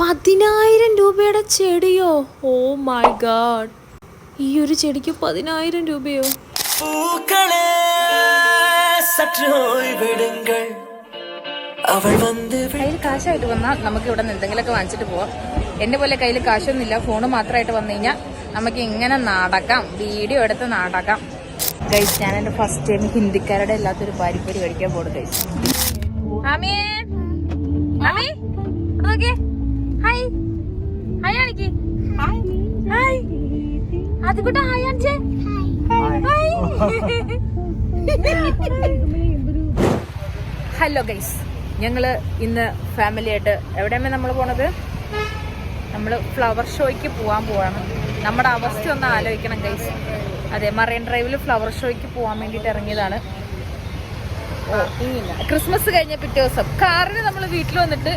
പതിനായിരം രൂപയുടെ ചെടിയോ? Oh my god. ഈ ഒരു ചെടിക്ക് പതിനായിരം രൂപയോ? കയ്യിൽ കാശായിട്ട് വന്നാൽ നമുക്ക് ഇവിടെ നിന്ന് എന്തെങ്കിലുമൊക്കെ വാങ്ങിച്ചിട്ട് പോവാം. എന്റെ പോലെ കയ്യിൽ കാശൊന്നുമില്ല. ഫോണ് മാത്രമായിട്ട് വന്നു കഴിഞ്ഞാൽ നമുക്ക് ഇങ്ങനെ നടക്കാം. വീഡിയോ എടുത്ത് നടക്കാം. ഗൈസ് ഞാൻ എന്റെ ഫസ്റ്റ് ടൈം ഹിന്ദിക്കാരുടെ ഇല്ലാത്തൊരു പാരിപ്പൊടി കഴിക്കാൻ പോണു കഴിച്ചു ആമേ ആമേ ഓക്കേ ഹായ് ഹായ് ആണിക്ക് ഹായ് ആദ്യക്കൂട്ട ഹായ് ആണിച്ചേ ഹലോ ഗൈസ് ഞങ്ങൾ ഇന്ന് ഫാമിലി ആയിട്ട് എവിടെയാണ് നമ്മൾ പോണത്? നമ്മൾ ഫ്ലവർ ഷോയ്ക്ക് പോകാൻ പോവാണ്. നമ്മുടെ അവസ്ഥ ഒന്ന് ആലോചിക്കണം ഗൈസ് അതെ മറൈൻ ഡ്രൈവിൽ ഫ്ലവർ ഷോയ്ക്ക് പോകാൻ വേണ്ടിയിട്ട് ഇറങ്ങിയതാണ്. ക്രിസ്മസ് കഴിഞ്ഞ പിറ്റേ ദിവസം. കാറിന് നമ്മൾ വീട്ടിൽ വന്നിട്ട്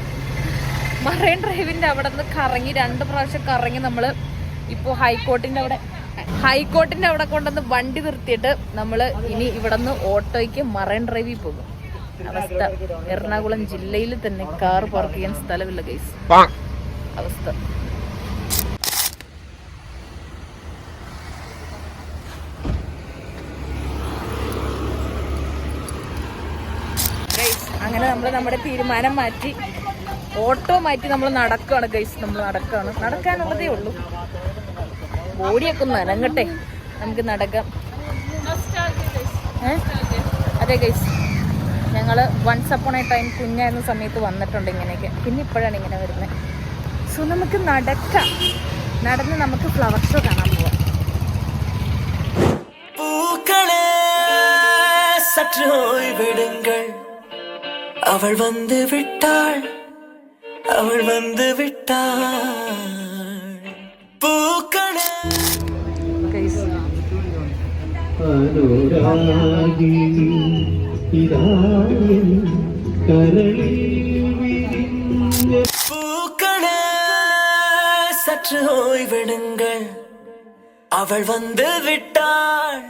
മറൈൻ ഡ്രൈവിന്റെ അവിടെ നിന്ന് കറങ്ങി രണ്ട് പ്രാവശ്യം കറങ്ങി നമ്മൾ ഇപ്പോൾ ഹൈക്കോർട്ടിന്റെ അവിടെ ഹൈക്കോർട്ടിന്റെ അവിടെ കൊണ്ടുവന്ന് വണ്ടി നിർത്തിയിട്ട് നമ്മൾ ഇനി ഇവിടെ നിന്ന് ഓട്ടോയ്ക്ക് മറൈൻ ഡ്രൈവിൽ പോകും. അവസ്ഥ. എറണാകുളം ജില്ലയിൽ തന്നെ കാർ പാർക്ക് ചെയ്യാൻ സ്ഥലമില്ല ഗൈസ് അവസ്ഥ. അങ്ങനെ നമ്മൾ നമ്മുടെ തീരുമാനം മാറ്റി. ഓട്ടോ മാറ്റി നമ്മൾ നടക്കുകയാണ് ഗൈസ് നമ്മൾ നടക്കുകയാണ് നടക്കാനുള്ളതേ ഉള്ളൂ ബോഡിയൊക്കെ ഒന്ന് നനങ്ങട്ടെ നമുക്ക് നടക്കാം ഏ? അതെ ഗൈസ് ഞങ്ങൾ വൺസ് അപ്പോൺ എ ടൈം കുഞ്ഞായിരുന്ന സമയത്ത് വന്നിട്ടുണ്ട് ഇങ്ങനെയൊക്കെ പിന്നെ ഇപ്പോഴാണ് ഇങ്ങനെ വരുന്നത് സോ നമുക്ക് നടക്കാം നടന്ന് നമുക്ക് ഫ്ലവർ ഷോ കാണാൻ പോവാം பூக்களே சற்று ஓய்விடுங்கள் அவள் வந்து விட்டாள் அவள் வந்து விட்டாள். பூக்கணே. அனுராகி இதாயின் கரளில் விரிந்த பூக்கணே. சற்று ஓய்வெடுங்கள். அவள் வந்து விட்டாள்.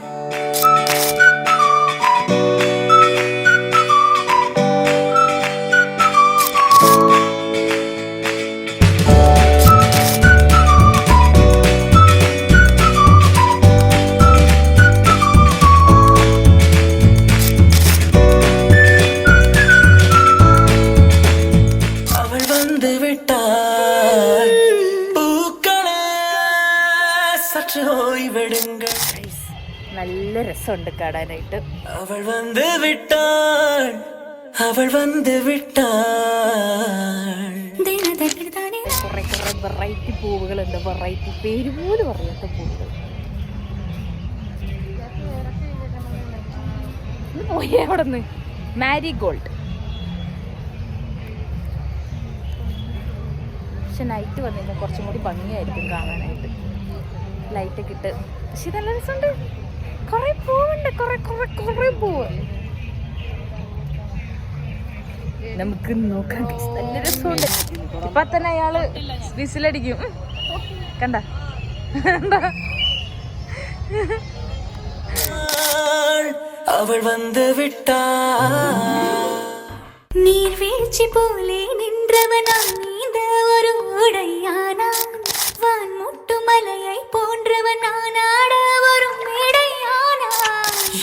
നല്ല രസമുണ്ട് കാണാനായിട്ട്. അവൾ വന്ന് വിട്ട അവൾ വന്ന് വിട്ട കുറെ കുറെ വെറൈറ്റി പൂവുകളുണ്ട്. വെറൈറ്റി പേര് പോലും പറയാത്ത പൂവുകൾ. പോയേ മാരി ഗോൾഡ് പക്ഷെ നൈറ്റ് വന്നു കുറച്ചും കൂടി ഭംഗിയായിരിക്കും കാണാനായിട്ട്. ലൈറ്റൊക്കെ ഇട്ട്. പക്ഷെ നല്ല രസമുണ്ട്. കുറെ പൂവുണ്ട് കുറെ കുറെ കുറെ പോവാ. നമുക്ക് നോക്കാം നല്ല രസമുണ്ട്. ഇപ്പൊ തന്നെ അയാൾ വിസിലടിക്കും. കണ്ട? അവൾ വന്ന് വിട്ടാ. നീർവീഴ്ച പോലെ നിന്നവനാ നീന്ത ഒരു ഉടയാനാ. വാൻമുട്ടുമലയ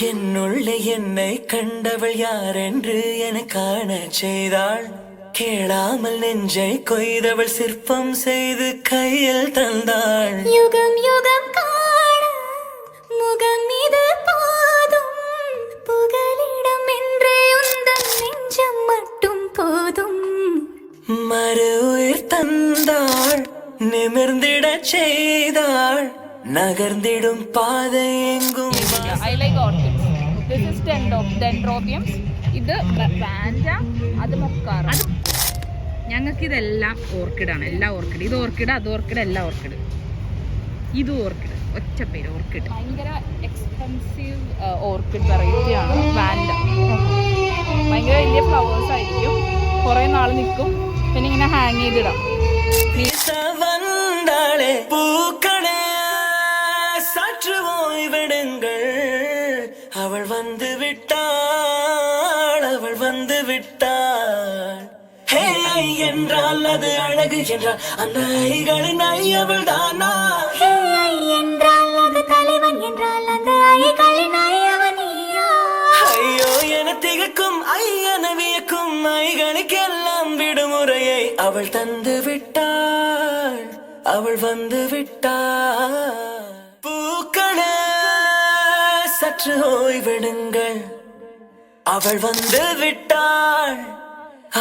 என்னுள்ளே என்னை கண்டவள் யாரென்று என காண செய்தாள். கேளாமல் நெஞ்சை கொய்தவள் சிற்பம் செய்து கையில் தந்தாள். யுகம் யுகம் காண முகம் இது போதும். புகலிடம் என்றே உந்தன் நெஞ்சம் மட்டும் போதும். மறு உயிர் தந்தாள் நிமிர்ந்திடச் செய்தாள். നഗർന്നിടും പാതയെങ്കും I like orchids this is dendro dendrobiums ഇത് വാൻഡ അത് മൊക്കാറ അത് ഞങ്ങൾക്ക് ഇതെല്ലാം ഓർക്കിഡാണ്. എല്ലാ ഓർക്കിഡ്. ഇത് ഓർക്കിഡ് അത് ഓർക്കിഡ് എല്ലാ ഓർക്കിഡ്. ഇത് ഓർക്കിഡ്. ഒറ്റ പേര് ഓർക്കിഡ്. ഭയങ്കര എക്സ്പെൻസീവ് ഓർക്കിഡ് വെറൈറ്റി ആണ്. വാൻഡ ഭയങ്കര വലിയ ഫ്ലവേഴ്സ് ആയിരിക്കും. കുറേ നാൾ നിൽക്കും. പിന്നെ ഇങ്ങനെ ഹാങ് ചെയ്തിടാം. சற்று ஓய்வெடுங்கள் அவள் வந்து விட்டாள் அவள் வந்து விட்டாள். ஹே என்றால் அது அழகு என்றால் அந்த ஐகளின் ஐ அவள் தானா என்றால் அது தலைவன் என்றால் அந்த ஐகளின் ஐ அவனியா ஐயோ என திகக்கும் ஐ என வியக்கும் ஐகளுக்கெல்லாம் விடுமுறையை அவள் தந்து விட்டாள் அவள் வந்து விட்டாள். பூக்களே சற்று ஓய்வெடுங்கள் அவள் வந்து விட்டாள்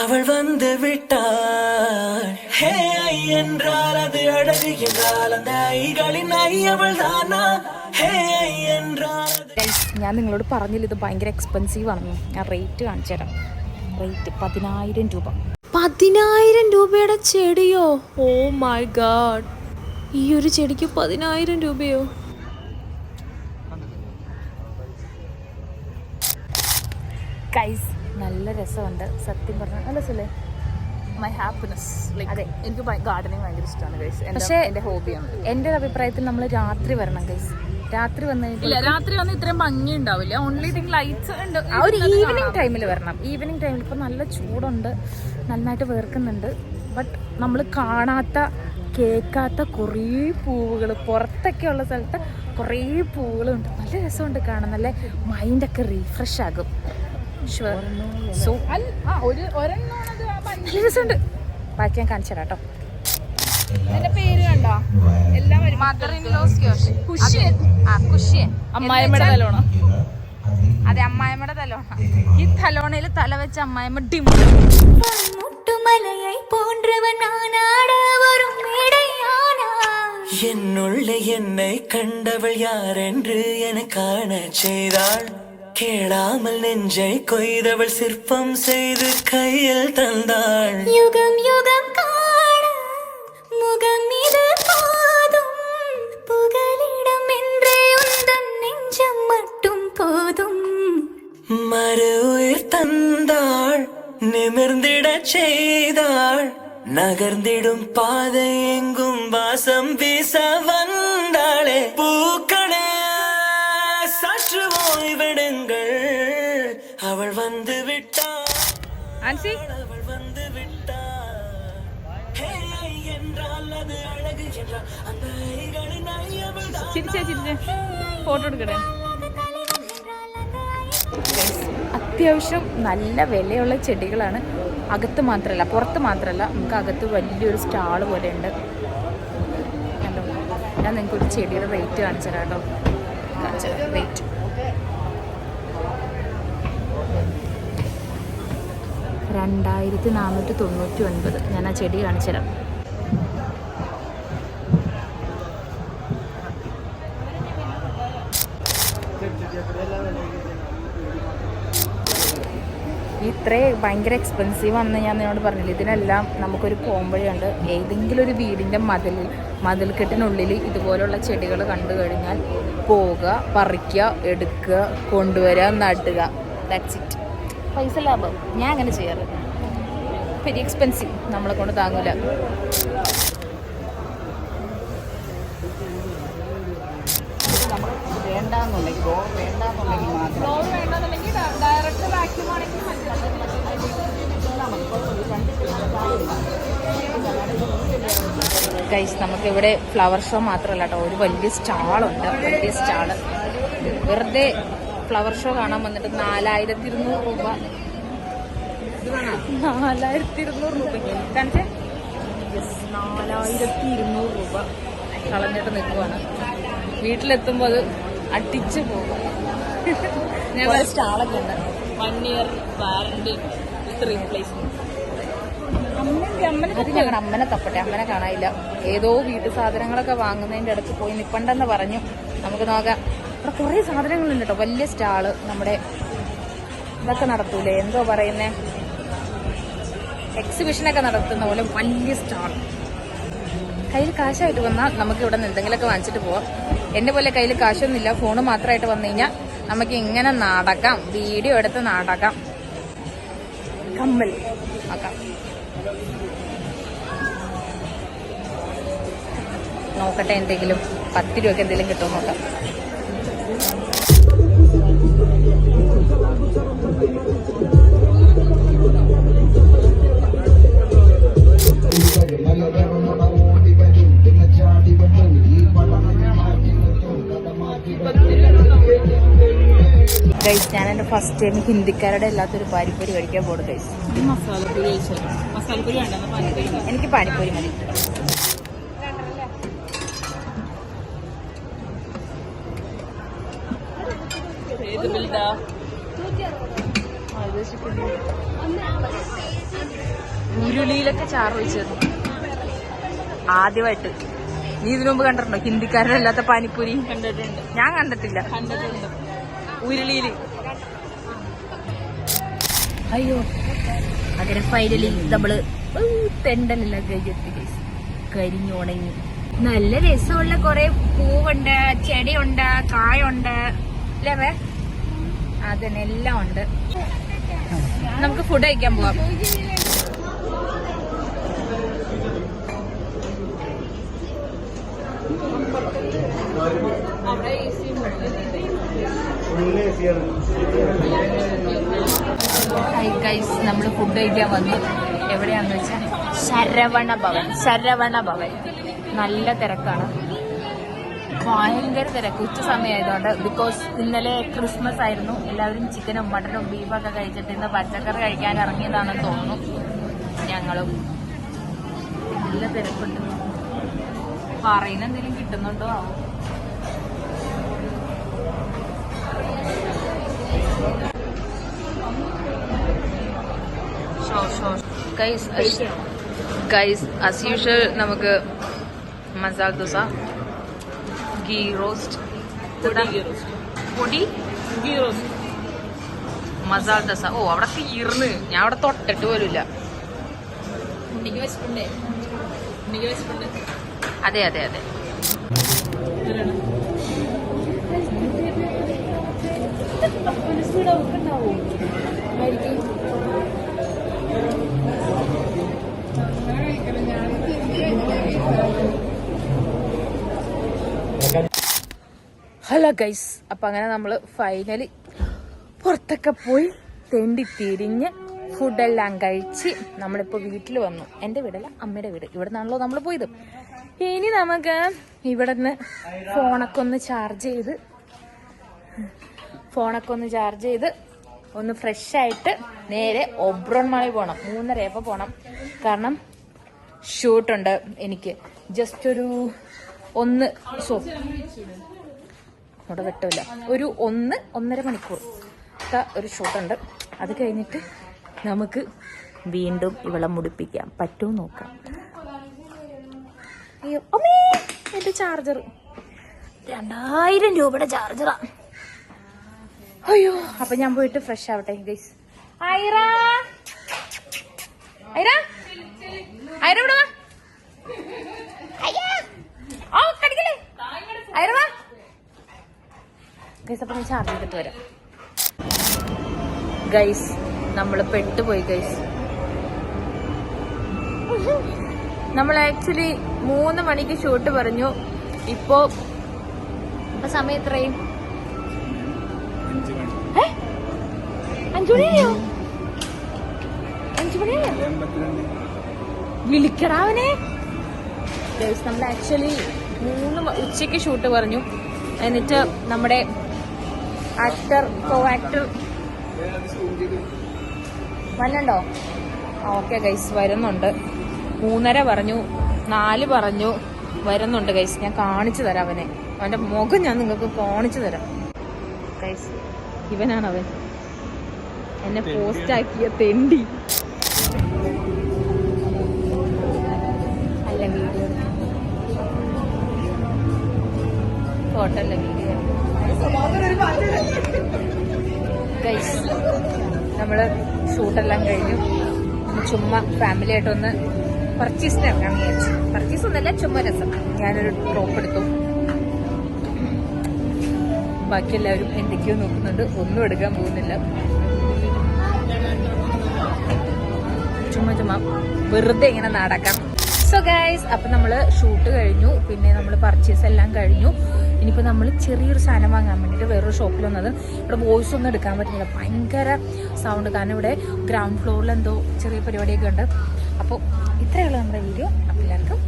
அவள் வந்து விட்டாள் ஹே ஐ என்றால் அது அழகு என்றால் அந்த ஐகளின் ஐ அவள் தானா ஹே ஐ என்றால் அது Guys, ഞാൻ നിങ്ങളോട് പറഞ്ഞില്ല ഇത് ഭയങ്കര എക്സ്പെൻസീവ് ആണെന്ന് ഞാൻ റേറ്റ് കാണിച്ചു തരാം റേറ്റ് പതിനായിരം രൂപ പതിനായിരം രൂപയുടെ ചെടിയോ ഓ മൈ ഗാഡ് ഈ ഒരു ചെടിക്ക് പതിനായിരം രൂപയോ ഗൈസ് നല്ല രസമുണ്ട്. സത്യം പറഞ്ഞാൽ നല്ല രസമല്ലേ? മൈ ഹാപ്പിനെസ് അതെ. എനിക്ക് ഗാർഡനിങ് ഭയങ്കര ഇഷ്ടമാണ് ഗൈസ് പക്ഷേ എന്റെ ഹോബിയാണ്. എന്റെ ഒരു അഭിപ്രായത്തിൽ നമ്മൾ രാത്രി വരണം ഗൈസ് രാത്രി വന്നു ഇല്ല കഴിഞ്ഞാൽ രാത്രി വന്ന് ഇത്രയും ഭംഗി ഉണ്ടാവില്ല. ഓൺലി തിങ് ലൈറ്റ്സ് ഉണ്ട്. ആ ഒരു ഈവനിങ് ടൈമിൽ വരണം. ഈവനിങ് ടൈമിൽ ഇപ്പോൾ നല്ല ചൂടുണ്ട്. നന്നായിട്ട് വേർക്കുന്നുണ്ട്. ബട്ട് നമ്മൾ കാണാത്ത കേൾക്കാത്ത കുറേ പൂവുകൾ പുറത്തൊക്കെ ഉള്ള സ്ഥലത്ത് കുറേ പൂവുകളുണ്ട്. നല്ല രസമുണ്ട് കാണാൻ നല്ല മൈൻഡൊക്കെ റീഫ്രഷ് ആകും. സോ ആ ഒരു ഒരെണ്ണമാണത് ആ ഭംഗി. നല്ല രസമുണ്ട് ബാക്കി ഞാൻ കാണിച്ചു തരാം കേട്ടോ ഇതിന്റെ പേര് കണ്ടോ എല്ലാം മദർ ഇൻ ലോസ് കുഷ്യൻ ആ കുഷ്യൻ അമ്മായിമ്മയുടെ തലോണ അതെ അമ്മായിമ്മയുടെ തലോണ ഈ തലോണയിൽ തല വെച്ച അമ്മായിമ്മ ഡിം முட்டுமலையை போன்றவன் நானாட வரும் மேடையானா என்னுள்ளே என்னை கண்டவள் யாரென்று என காண செய்தாள் கேளாமல் நெஞ்சை கொய்தவள் சிற்பம் செய்து கையில் தந்தாள். யுகம் யுகம் முகம் இது போதும். புகலிடம் என்றே உந்தன் நெஞ்சம் மட்டும் போதும். மறு உயிர் தந்தாள் நிமிர்ந்திடச் செய்தாள். நகர்ந்திடும் பாதை எங்கும் வாசம் வீச வந்தாளே. பூக்களே சற்று ஓய்வெடுங்கள் அவள் வந்து விட்டாள் ആൻസി அவள் வந்து விட்டாள் ஹே, என்றால் அது அழகு என்றால் அந்த ஐகளின் ஐ அவள் தான் ചിരിച്ചേ ചിരിച്ചേ ഫോട്ടോ എടുക്കട്ടെ അത്യാവശ്യം നല്ല വിലയുള്ള ചെടികളാണ് അകത്ത് മാത്രമല്ല പുറത്ത് മാത്രമല്ല നമുക്ക് അകത്ത് വലിയൊരു സ്റ്റാള് പോലെ ഉണ്ട് കണ്ടോ ഞാൻ നിങ്ങൾക്ക് ഒരു ചെടിയുടെ റേറ്റ് കാണിച്ചു തരാം കേട്ടോ കാണിച്ചു തരാം റേറ്റ് രണ്ടായിരത്തി നാനൂറ്റി തൊണ്ണൂറ്റി ഒൻപത് ഞാൻ ആ ചെടി കാണിച്ചു തരാം. ഇത്രയും ഭയങ്കര എക്സ്പെൻസീവ് ആണെന്ന് ഞാൻ നിന്നോട് പറഞ്ഞില്ല? ഇതിനെല്ലാം നമുക്കൊരു പോംവഴിയുണ്ട് ഏതെങ്കിലും ഒരു വീടിന്റെ മതിലിൽ മതിൽക്കെട്ടിനുള്ളിൽ ഇതുപോലുള്ള ചെടികൾ കണ്ടു കഴിഞ്ഞാൽ പോവുക പറിക്കുക എടുക്കുക കൊണ്ടുവരിക നടുക. ദാറ്റ്സ് ഇറ്റ് പൈസ ലാഭം. ഞാൻ അങ്ങനെ ചെയ്യാറ്. വെരി എക്സ്പെൻസീവ് നമ്മളെ കൊണ്ട് താങ്ങൂല. വേണ്ടെന്നുണ്ടെങ്കിൽ ഡയറക്റ്റ് വാക്യൂം ആണെങ്കിൽ ഗൈസ് നമുക്കിവിടെ ഫ്ലവർ ഷോ മാത്രമല്ല കേട്ടോ. ഒരു വലിയ സ്റ്റാളുണ്ട് വലിയ സ്റ്റാൾ വെറുതെ ഫ്ലവർ ഷോ കാണാൻ വന്നിട്ട് നാലായിരത്തി ഇരുന്നൂറ് രൂപ. നാലായിരത്തി ഇരുന്നൂറ് രൂപ കാണിച്ചേ? നാലായിരത്തി ഇരുന്നൂറ് രൂപ. കളഞ്ഞിട്ട് നിൽക്കുവാണ് വീട്ടിലെത്തുമ്പോൾ അത് അടിച്ച് പോകും. ഞാൻ സ്റ്റാളൊക്കെ ഉണ്ട്. One year warranty with replacement അത് ഞങ്ങളുടെ അമ്മനെ തപ്പട്ടെ. അമ്മനെ കാണാനില്ല. ഏതോ വീട്ടു സാധനങ്ങളൊക്കെ വാങ്ങുന്നതിന്റെ അടുത്ത് പോയി നിപ്പണ്ടെന്ന് പറഞ്ഞു. നമുക്ക് നോക്കാം. ഇവിടെ കുറേ സാധനങ്ങളുണ്ട് കേട്ടോ. വലിയ സ്റ്റാൾ നമ്മുടെ ഇതൊക്കെ നടത്തൂലേ? എന്തോ പറയുന്നേ? എക്സിബിഷനൊക്കെ നടത്തുന്ന പോലെ വലിയ സ്റ്റാൾ. കയ്യിൽ കാശായിട്ട് വന്നാൽ നമുക്ക് ഇവിടെ നിന്ന് എന്തെങ്കിലുമൊക്കെ വാങ്ങിച്ചിട്ട് പോവാം. എന്റെ പോലെ കയ്യിൽ കാശൊന്നുമില്ല ഫോണ് മാത്രമായിട്ട് വന്നു കഴിഞ്ഞാൽ നമുക്ക് ഇങ്ങനെ നടക്കാം വീഡിയോ എടുത്ത് നടക്കാം കമ്മൽ. നോക്കാം നോക്കട്ടെ എന്തെങ്കിലും പത്ത് രൂപയ്ക്ക് എന്തെങ്കിലും കിട്ടുമോ നോക്കാം. ഗൈസ് ഞാൻ ഫസ്റ്റ് ടൈം ഹിന്ദിക്കാരുടെ അല്ലാത്തൊരു പാനിപ്പൂരി കഴിക്കാൻ പോകുന്നു ഗൈസ് എനിക്ക് പാനിപ്പൂരി മതി. ഉരുളിയിലൊക്കെ ചാറ് വെച്ചത്. ആദ്യമായിട്ട്. നീ ഇതിനു മുമ്പ് കണ്ടിട്ടുണ്ടോ? ഹിന്ദിക്കാരനല്ലാത്ത പാനിപ്പൂരി? കണ്ടിട്ടുണ്ട്. ഞാൻ കണ്ടിട്ടില്ല. കണ്ടിട്ടുണ്ട്. ഉരുളിയിൽ. അയ്യോ. അങ്ങനെ ഫൈനലി നമ്മൾ തെണ്ടലെല്ലാം കഴിഞ്ഞെത്തി. കരിഞ്ഞുണങ്ങി. നല്ല രസമുള്ള കൊറേ പൂവുണ്ട് ചെടിയുണ്ട് കായുണ്ട്. അല്ലേ അതന്നെ അതിനെല്ലാം ഉണ്ട്. നമുക്ക് ഫുഡ് കഴിക്കാൻ പോവാം. ഗൈസ് നമ്മൾ ഫുഡ് കഴിക്കാൻ വന്നു. എവിടെയാന്ന് വെച്ചാൽ ശരവണ ഭവൻ. ശരവണ ഭവൻ. നല്ല തിരക്കാണ്. ഭയങ്കര തിരക്ക്. ഉച്ച സമയമായതുകൊണ്ട് ബിക്കോസ് ഇന്നലെ ക്രിസ്മസ് ആയിരുന്നു. എല്ലാവരും ചിക്കനും മട്ടനും ബീഫൊക്കെ കഴിച്ചിട്ട് ഇന്ന് പച്ചക്കറി കഴിക്കാൻ ഇറങ്ങിയതാണെന്ന് തോന്നുന്നു. ഞങ്ങളും. നല്ല തിരക്കുണ്ട്. പറയുന്ന എന്തെങ്കിലും കിട്ടുന്നുണ്ടോ? ആവോ ഗൈസ് ഗൈസ് ആസ് യൂഷ്വൽ നമുക്ക് മസാല ദോശ ഗീ റോസ്റ്റ് പൊടി ഗീ റോസ്റ്റ് മസാല ദോശ ഓ അവിടെ തീർന്ന് ഞാൻ അവിടെ തൊട്ടിട്ട് പോലുമില്ല. അതെ അതെ ഉണ്ണിക്ക് വെച്ചിട്ടുണ്ട് അതെ ആയിരിക്കും ഹലോ ഗൈസ് അപ്പൊ അങ്ങനെ നമ്മൾ ഫൈനലി പുറത്തൊക്കെ പോയി തെണ്ടി തിരിഞ്ഞ് ഫുഡെല്ലാം കഴിച്ച് നമ്മളിപ്പോ വീട്ടിൽ വന്നു. എന്റെ വീടല്ല അമ്മയുടെ വീട്. ഇവിടെ നിന്നാണല്ലോ നമ്മൾ പോയത്. ഇനി നമുക്ക് ഇവിടെ നിന്ന് ഫോണൊക്കെ ഒന്ന് ചാർജ് ചെയ്ത് ഫോണൊക്കെ ഒന്ന് ചാർജ് ചെയ്ത് ഒന്ന് ഫ്രഷ് ആയിട്ട് നേരെ ഒബ്രോൺ മാളിൽ പോകണം മൂന്നരയപ്പോൾ പോകണം കാരണം ഷൂട്ടുണ്ട് എനിക്ക്. ജസ്റ്റ് ഒരു ഒന്ന് സോ അവിടെ വെട്ടമില്ല ഒരു ഒന്ന് ഒന്നര മണിക്കൂർ ഒരു ഷൂട്ടുണ്ട് അത് കഴിഞ്ഞിട്ട് നമുക്ക് വീണ്ടും ഇവളെ മുടിപ്പിക്കാം. പറ്റുമോ നോക്കാം. അയ്യോ അമ്മേ എന്റെ ചാർജർ രണ്ടായിരം രൂപയുടെ ചാർജറാ അയ്യോ. അപ്പൊ ഞാൻ പോയിട്ട് ഫ്രഷ് ആവട്ടെ ഗൈസ് ഐറ. ഐറ. ഐറ ഇവിടെ. ആ, കടിക്കല്ലേ? ഐറ വാ. ഗൈസ് അപ്പൊ ഞാൻ ചാർജ് ചെയ്തിട്ട് വരാം. ഗൈസ് നമ്മൾ പെട്ടുപോയി ഗൈസ് നമ്മൾ ആക്ച്വലി മൂന്ന് മണിക്ക് ഷൂട്ട് പറഞ്ഞു. ഇപ്പോ ഇപ്പൊ സമയം എത്രയും അഞ്ചു മണിയോ വിളിക്കടാവനെ നമ്മൾ ആക്ച്വലി മൂന്ന് ഉച്ചയ്ക്ക് ഷൂട്ട് പറഞ്ഞു. എന്നിട്ട് നമ്മുടെ ആക്ടർ കോ ആക്ടർ വല്ലണ്ടോ ഓക്കെ ഗൈസ് വരുന്നുണ്ട്. മൂന്നര പറഞ്ഞു നാല് പറഞ്ഞു വരുന്നുണ്ട് ഗൈസ് ഞാൻ കാണിച്ചു തരാം അവനെ. അവന്റെ മുഖം ഞാൻ നിങ്ങൾക്ക് കാണിച്ചു തരാം. ഗൈസ് ഇവനാണ് അവൻ എന്നെ പോസ്റ്റ് ആക്കിയ തെണ്ടി. അല്ല വീഡിയോ. ഫോട്ടോ അല്ല വീഡിയോ. നമ്മൾ ഷൂട്ടെല്ലാം കഴിഞ്ഞു. ചുമ്മാ ഫാമിലി ആയിട്ടൊന്ന് പർച്ചേസിന് ഇറങ്ങാൻ വിചാരിച്ചു. പർച്ചേസ് ഒന്നല്ല ചുമ്മാ രസം. ഞാനൊരു ടോപ്പ് എടുത്തു. ബാക്കി എല്ലാവരും എന്തൊക്കെയോ നോക്കുന്നുണ്ട്. ഒന്നും എടുക്കാൻ പോകുന്നില്ല. ചുമ്മാ വെറുതെ ഇങ്ങനെ നടക്കാം. സോ ഗൈസ് അപ്പൊ നമ്മൾ ഷൂട്ട് കഴിഞ്ഞു. പിന്നെ നമ്മൾ പർച്ചേസ് എല്ലാം കഴിഞ്ഞു. ഇനിയിപ്പോ നമ്മൾ ചെറിയൊരു സാധനം വാങ്ങാൻ വേണ്ടിയിട്ട് വേറൊരു ഷോപ്പിൽ വന്നത്. ഇവിടെ വോയിസ് ഒന്നും എടുക്കാൻ പറ്റുന്നില്ല. ഭയങ്കര സൗണ്ട് കാരണം ഇവിടെ ഗ്രൗണ്ട് ഫ്ലോറിൽ എന്തോ ചെറിയ പരിപാടിയൊക്കെ ഉണ്ട്. അപ്പോൾ ഇത്രയുള്ള നമ്മുടെ വീഡിയോ അപ്പോൾ എല്ലാവർക്കും